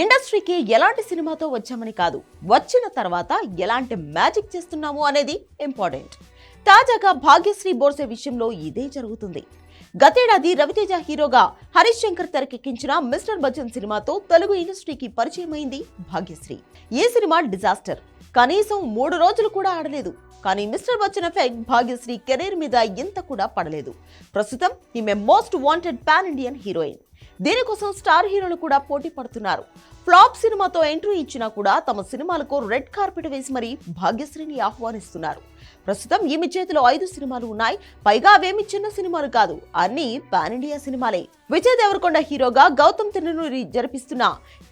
ఇండస్ట్రీకి ఎలాంటి సినిమాతో వచ్చామని కాదు వచ్చిన తర్వాత ఎలాంటి మ్యాజిక్ చేస్తున్నాము అనేది ఇంపార్టెంట్. తాజాగా భాగ్యశ్రీ బోర్సే విషయంలో ఇదే జరుగుతుంది. గతేడాది రవితేజ హీరోగా హరీష్ శంకర్ తెరకెక్కించిన మిస్టర్ బచ్చన్ సినిమాతో తెలుగు ఇండస్ట్రీకి పరిచయమైంది భాగ్యశ్రీ. ఈ సినిమా డిజాస్టర్. కనీసం మూడు రోజులు కూడా ఆడలేదు. కానీ mister Bachchan effect Bhagyashri career మీద ఇంత కూడా పడలేదు. ప్రస్తుతం ఈమె most wanted pan Indian heroine. దీనికోసం స్టార్ హీరోలు కూడా పోటీ పడుతున్నారు ఫ్లాప్ సినిమాతో ఎంట్రీ ఇచ్చినా కూడా తమ సినిమాలకు రెడ్ కార్పెట్ వేసి మరీ భాగ్యశ్రీని ఆహ్వానిస్తున్నారు. ప్రస్తుతం ఈమె చేతిలో ఐదు సినిమాలు ఉన్నాయి. పైగా అవేమి చిన్న సినిమాలు కాదు. అన్ని పాన్ ఇండియా సినిమాలే. విజయ్ దేవరకొండ హీరోగా గౌతమ్ తిరునూరి జరిపిస్తున్న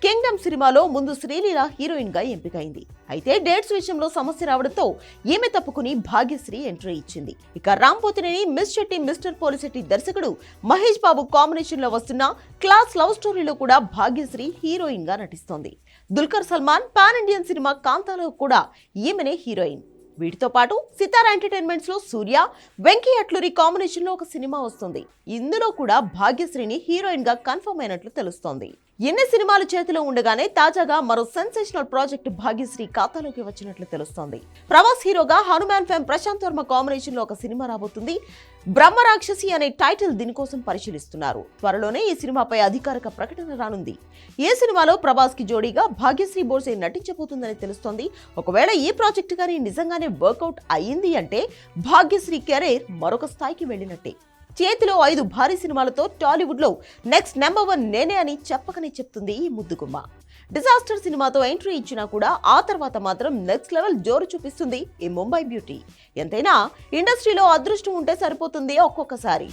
కింగ్డమ్ సినిమాలో ముందు శ్రీలీల హీరోయిన్గా ఎంపికైంది. అయితే డేట్స్ విషయంలో సమస్య రావడంతో ఈమె తప్పుకుని భాగ్యశ్రీ ఎంట్రీ ఇచ్చింది. ఇక రామ్ పోతినేని మిస్ శెట్టి మిస్టర్ పోలిశెట్టి దర్శకుడు మహేష్ బాబు కాంబినేషన్లో వస్తున్న క్లాస్ లవ్ స్టోరీలో కూడా భాగ్యశ్రీ హీరోయిన్గా నటిస్తోంది. Dulquer Salmaan pan Indian cinema కాంతాలో కూడా ఈమెనే హీరోయిన్. వీటితో పాటు సితారా ఎంటర్టైన్మెంట్స్లో సూర్య వెంకీ అట్లూరి కాంబినేషన్లో ఒక సినిమా వస్తుంది. ఇందులో కూడా భాగ్యశ్రీని హీరోయిన్గా కన్ఫర్మ్ అయినట్లు తెలుస్తోంది. ఎన్ని సినిమాలు చేతిలో ఉండగానే తాజాగా మరో సెన్సేషనల్ ప్రాజెక్ట్ భాగ్యశ్రీ ఖాతాలోకి వచ్చినట్లు తెలుస్తోంది. ప్రభాస్ హీరోగా హనుమాన్ ఫేమ్ ప్రశాంత్ వర్మ కాంబినేషన్లో ఒక సినిమా రాబోతుంది. బ్రహ్మరాక్షసి అనే టైటిల్ దీనికోసం పరిశీలిస్తున్నారు. త్వరలోనే ఈ సినిమాపై అధికారిక ప్రకటన రానుంది. ఏ సినిమాలో ప్రభాస్కి జోడీగా భాగ్యశ్రీ బోర్సే నటించబోతుందని తెలుస్తోంది. ఒకవేళ ఈ ప్రాజెక్ట్ కానీ నిజంగానే వర్కౌట్ అయ్యింది అంటే భాగ్యశ్రీ కెరీర్ మరొక స్థాయికి వెళ్ళినట్టే. చేతిలో ఐదు భారీ సినిమాలతో టాలీవుడ్లో నెక్స్ట్ నెంబర్ వన్ నేనే అని చెప్పకనే చెప్తుంది ఈ ముద్దుగుమ్మ. డిజాస్టర్ సినిమాతో ఎంట్రీ ఇచ్చినా కూడా ఆ తర్వాత మాత్రం నెక్స్ట్ లెవెల్ జోరు చూపిస్తుంది ఈ ముంబై బ్యూటీ. ఎంతైనా ఇండస్ట్రీలో అదృష్టం ఉంటే సరిపోతుంది ఒక్కొక్కసారి.